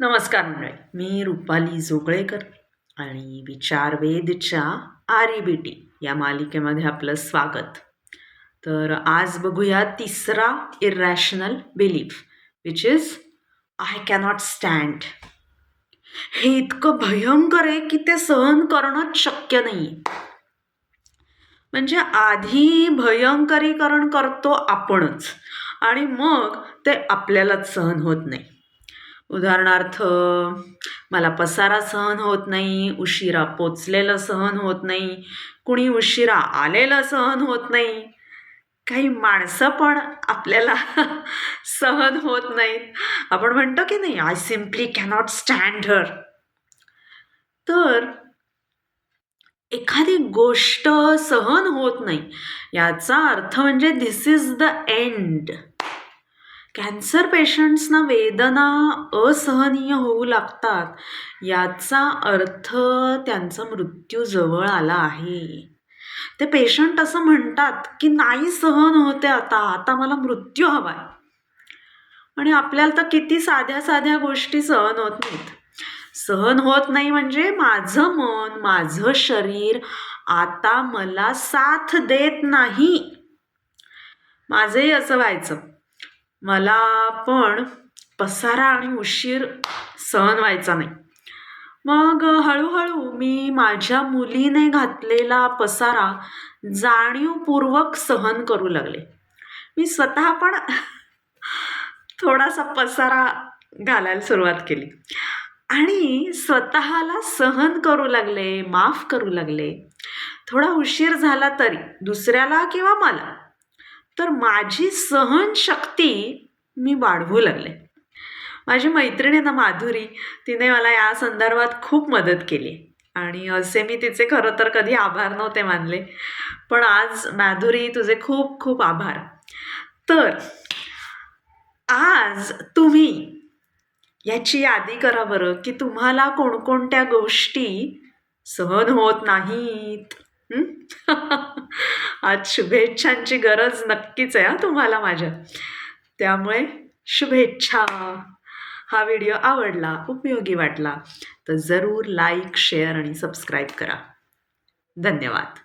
नमस्कार मंडळी. मी रुपाली जोगळेकर आणि विचारवेदच्या आर बी टी या मालिकेमध्ये आपलं स्वागत. तर आज बघूया तिसरा irrational belief which is I cannot stand हे इतकं भयंकर आहे की ते सहन करणं शक्य नाही. म्हणजे आधी भयंकरीकरण करतो आपणच आणि मग ते आपल्यालाच सहन होत नाही. उदाहरणार्थ मला पसारा सहन होत नाही उशिरा पोचलेलं सहन होत नाही कुणी उशिरा आलेलं सहन होत नाही. काही माणसं पण आपल्याला सहन होत नाहीत. आपण म्हणतो की नाही I simply cannot stand her तर एखादी गोष्ट सहन होत नाही. याचा अर्थ म्हणजे this is the end cancer पेशंट्सना वेदना असहनीय होऊ लागतात याचा अर्थ त्यांचा मृत्यू जवळ आला आहे. ते पेशंट असं म्हणतात की नाही सहन होते आता आता मला मृत्यू हवा आहे आणि आपल्याला तर किती साध्या साध्या गोष्टी सहन होत नाहीत. सहन होत नाही म्हणजे माझं मन माझं शरीर आता मला साथ देत नाही. माझंही असं व्हायचं. मला पण पसारा आणि उशीर सहन व्हायचा नाही. मग हळूहळू मी माझ्या मुलीने घातलेला पसारा जाणीवपूर्वक सहन करू लागले. मी स्वतः पण थोडासा पसारा घालायला सुरुवात केली. आणि स्वतःला सहन करू लागले माफ करू लागले. थोडा उशीर झाला तरी दुसऱ्याला किंवा मला. तर माझी सहनशक्ती मी वाढवू लागले. माझी मैत्रिणी ना माधुरी तिने मला या संदर्भात खूप मदत केली. आणि असे मी तिचे खरं तर कधी आभार नव्हते मानले. पण आज माधुरी तुझे खूप खूप आभार. तर आज तुम्ही याची यादी करा बरं की तुम्हाला कोणकोणत्या गोष्टी सहन होत नाहीत. हं? आज शुभेच्छांची गरज नक्कीच आहे तुम्हाला माझ्या. त्यामुळे शुभेच्छा. हा व्हिडिओ आवडला उपयोगी वाटला तर जरूर लाईक शेअर आणि सबस्क्राईब करा. धन्यवाद.